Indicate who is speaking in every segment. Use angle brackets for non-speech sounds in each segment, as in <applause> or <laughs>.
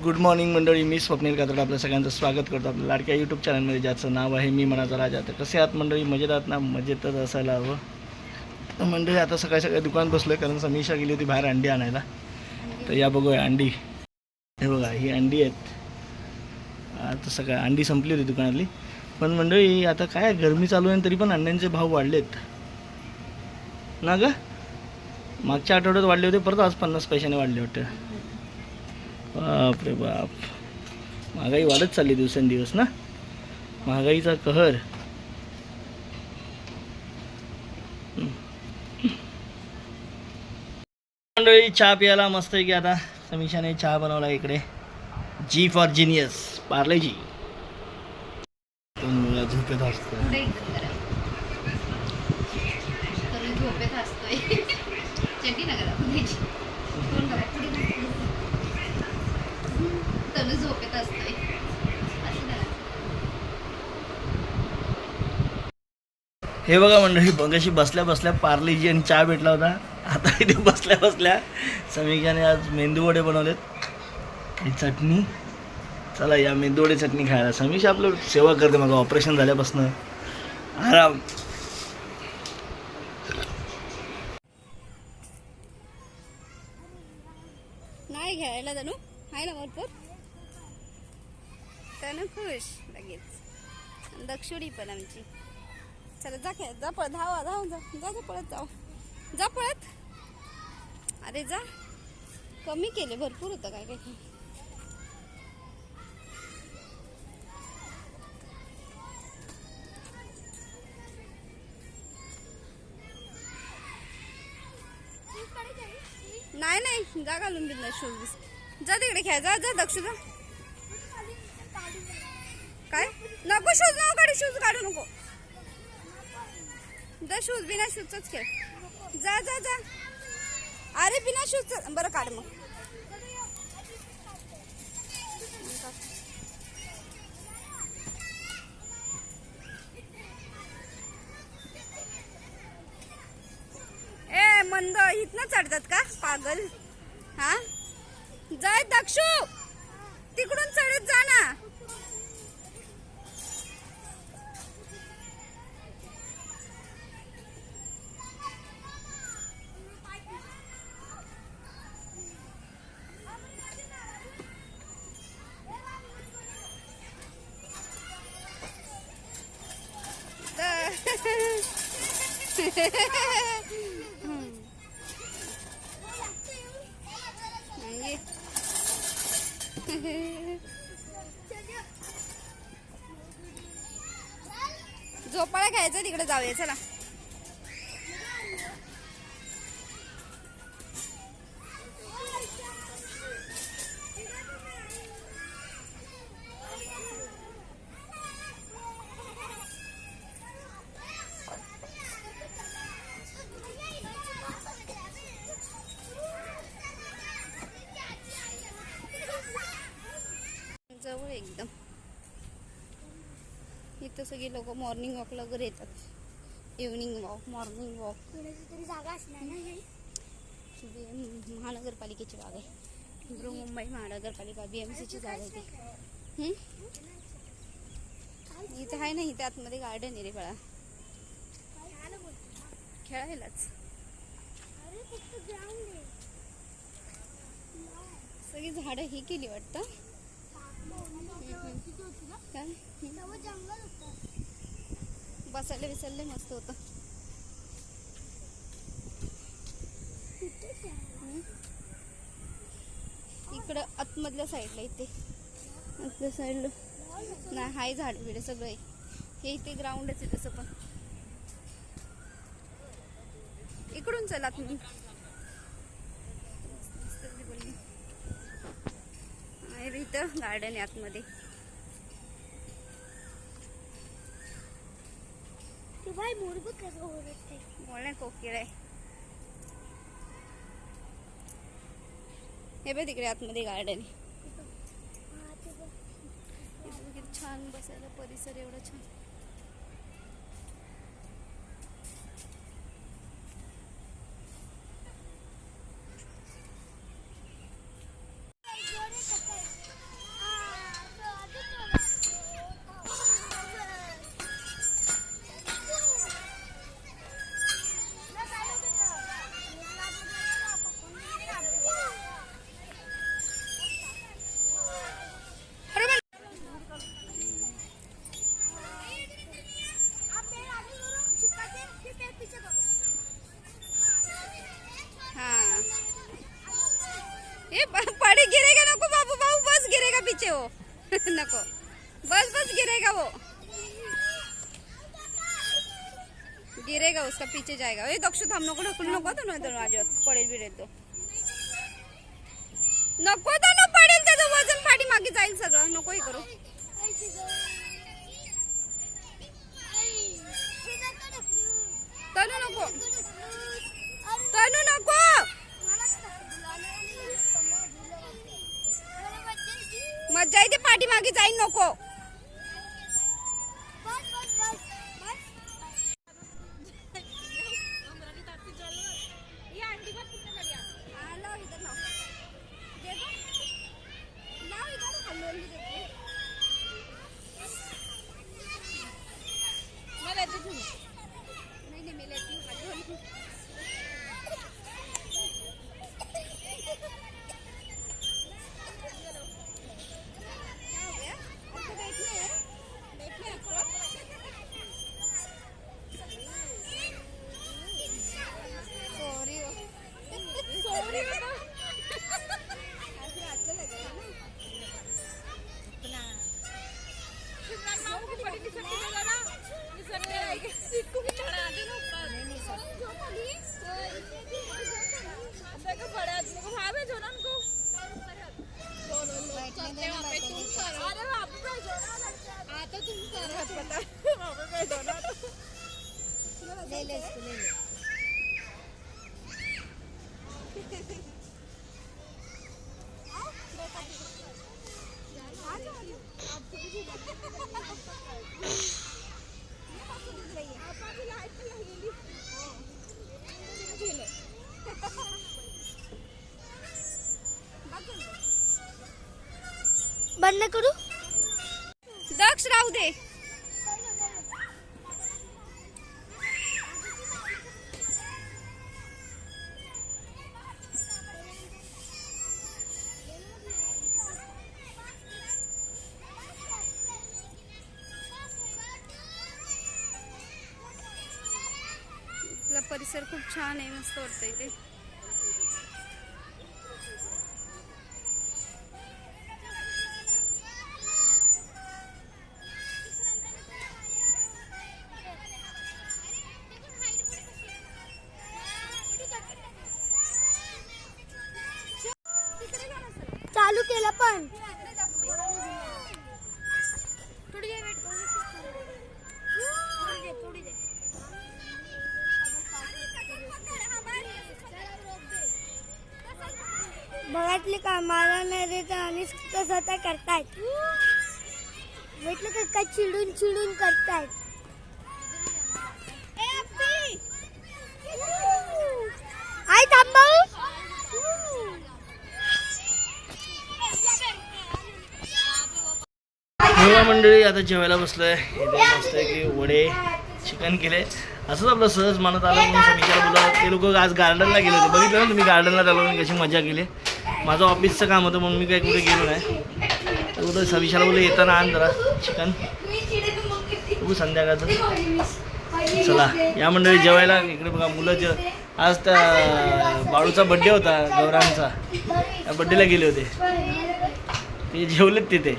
Speaker 1: Good morning मंडळी मी स्वप्नील कातड आपल्या सगळ्यांचं स्वागत करतो आपल्या लाडक्या यूट्यूब चॅनलमध्ये ज्याचं नाव आहे मी मनाचा राजा. तर कसे आहात मंडळी? मजेत आहात ना? मजेतच असायला हवं. तर मंडळी आता सकाळी सकाळी दुकान बसलो आहे कारण समीक्षा गेली होती बाहेर अंडी आणायला. तर या बघूया अंडी. हे बघा ही अंडी आहेत. आता सकाळ अंडी संपली होती दुकानातली. पण मंडळी आता काय गरमी चालू आहे तरी पण अंड्यांचे भाव वाढलेत. ना ग? मागच्या आठवड्यात वाढले होते परत आज पन्नास पैशाने वाढले वाटतं. बाप रे बाप. महागाई वाढत चालली दिवसेंदिवस ना? महागाईचा कहर. मंडळी चहा प्यायला मस्त आहे की आता? समीक्षाने चहा बनवला इकडे. G for genius Parle G मुला झोपेत असतो
Speaker 2: झोपेत असतोय. <laughs> झोपेत असतोय. असं करा
Speaker 1: हे बघा मंडळी बघाशी बसल्या बसल्या पार्लेजी आणि चहा भेटला होता. आता इथे बसल्या बसल्या समीक्षाने आज मेंदूवडे बनवलेत. आणि चटणी. चला या मेंदूवडे चटणी खायला. समीक्षा आपलं सेवा करते माझं ऑपरेशन झाल्यापासून. आराम.
Speaker 2: नाही घ्यायला तनु आहे ना भरपूर. तनु खुश लगेच. दक्षुडी पण आमची. चला जा खेळ जा पळत धावा धाव जा जा जा पळत जाऊ जा पळत. अरे जा. कमी केले भरपूर होतं काय काय नाही नाही जा घालून दिलं शूज जा तिकडे खेळ जा जा दक्ष जा काय? नको शूज नको काढू शूज काढू नको. जा शूज बिना शूजच खेळ. जा जा जा. अरे बिना शूजच बरं काढ मग. ए मंद इथनं चढतात का? पागल. हा? जाय दक्षू. तिकडून चढत जा ना. झोपाळा खायचं तिकडे जाऊया चला. इथं सगळी लोक मॉर्निंग वॉकला वगैरे येतात. इव्हनिंग वॉक मॉर्निंग वॉक
Speaker 3: तरी जागा असणार ना?
Speaker 2: महानगरपालिकेची बाग आहे. बृहमुंबई महानगरपालिका बी एम सीची जागा आहे. ती? इथं आहे ना इथं आतमध्ये गार्डन आहे रे बाळा. खेळायलाच. सगळी झाडं ही केली वाटतं. काय? बसायला बिसायला मस्त होतं. इकडं आतमधल्या साईडला इथे. आतल्या साईडला. नाही हाय झाड बिड सगळं हे इथे ग्राउंडच आहे तसं पण. इकडून चला तुम्ही इथं गार्डन आहे आतमध्ये.
Speaker 3: बाई मूलभूत कसं ओरडते?
Speaker 2: बोलण्या कोकिळ आहे. हे बघ तिकडे आतमध्ये गार्डन आहे. छान बसायला परिसर एवढा छान. गिरेगा उसका पीछे जाएगा। ये दक्षु थांब नको ढकलू नको तो नाही तर माझ्यावर पडेल बिडेल तो नको तो न पडेल त्याचं वजन फाटी मागे जाईल सगळं नको हे करू। तनु नको। तनु नको। मज्जा येते पाठीमागे जाईल नको नहीं नहीं मैं लेती हूँ हाथ धो ली। क्या हो गया? आपको बैठना है? बैठना है आपको? Sorry हो. Sorry हो ना. ऐसे अच्छा लगेगा ना?
Speaker 3: बंद करू?
Speaker 2: दक्ष राहू दे. परिसर खूप छान आहे मस्त वाटतं इथे
Speaker 3: चालू केलं पण
Speaker 2: थोडी वेळ वेट
Speaker 3: बघातले कामाला नाही देत आणि त्या करतायत. भेटलं का काय चिडून चिडून करतायत.
Speaker 1: तेव्हा मंडळी आता जेवायला बसलोय. इथे मस्त की वडे चिकन केले. असंच आपलं सहज मनात आलं म्हणून समीक्षाला बोला ते लोक आज गार्डनला गेले होते. बघितलं ना तुम्ही गार्डनला चालू कशी मजा केली. माझं ऑफिसचं काम होतं म्हणून मी काही कुठे गेलो नाही. तर बोलतो समीक्षाला बोलले येताना आण जरा चिकन बघू संध्याकाळचं. चला या मंडळी जेवायला. इकडे बघा मुलं जे आज त्या बाळूचा बड्डे होता गौरांचा त्या बड्डेला गेले होते. ते जेवलेत तिथे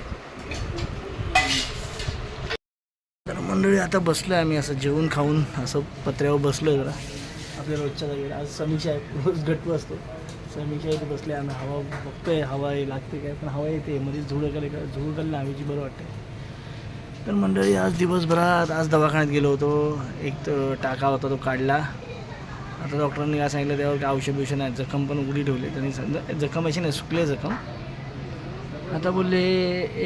Speaker 1: तर मंडळी आता बसलो आहे आम्ही असं जेवून खाऊन असं पत्र्यावर बसलो आहे जरा. आपल्या रोजच्या जागेवर. आज समीक्षा आहे रोज गट्टू असतो. समीक्षा इथे बसले आम्ही हवा बघतोय हवा हे लागते काय पण हवा येते मध्ये झुळ गेले का झुळ गेले हवेची बरं वाटते तर मंडळी आज दिवसभरात आज दवाखान्यात गेलो होतो. एक तर टाका होता तो काढला. आता डॉक्टरांनी काय सांगितलं त्यावर काय औषध बिषध नाही जखम पण उघडी ठेवली. त्यांनी सांगितलं जखम अशी नाही सुकले जखम. आता बोलले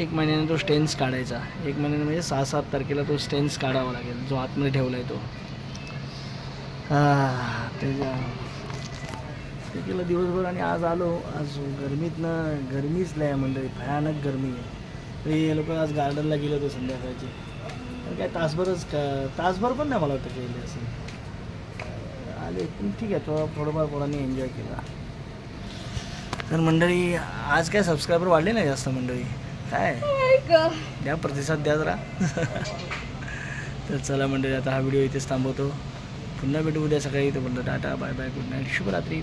Speaker 1: एक महिन्याने तो स्टेन्स काढायचा. एक महिन्याने म्हणजे सहा सात तारखेला तो स्टेन्स काढावा लागेल जो आतमध्ये ठेवला आहे तो. हा, ते केलं दिवसभर आणि आज आलो. आज गरमीतनं गरमीच लय आहे मंडळी भयानक गरमी आहे. तरी हे लोक आज गार्डनला गेले होते संध्याकाळचे. तर काय तासभरच का तासभर पण नाही मला वाटतं केले असं आले पण ठीक आहे थोडं थोडंफार पोरांनी एन्जॉय केला. तर मंडळी आज काय सबस्क्रायबर वाढले नाही जास्त मंडळी? काय? द्या प्रतिसाद द्या जरा. तर चला मंडळी आता हा व्हिडिओ इथेच थांबवतो. पुन्हा भेटू उद्या सकाळी. तर म्हणतो tata bye bye good night शुभरात्री.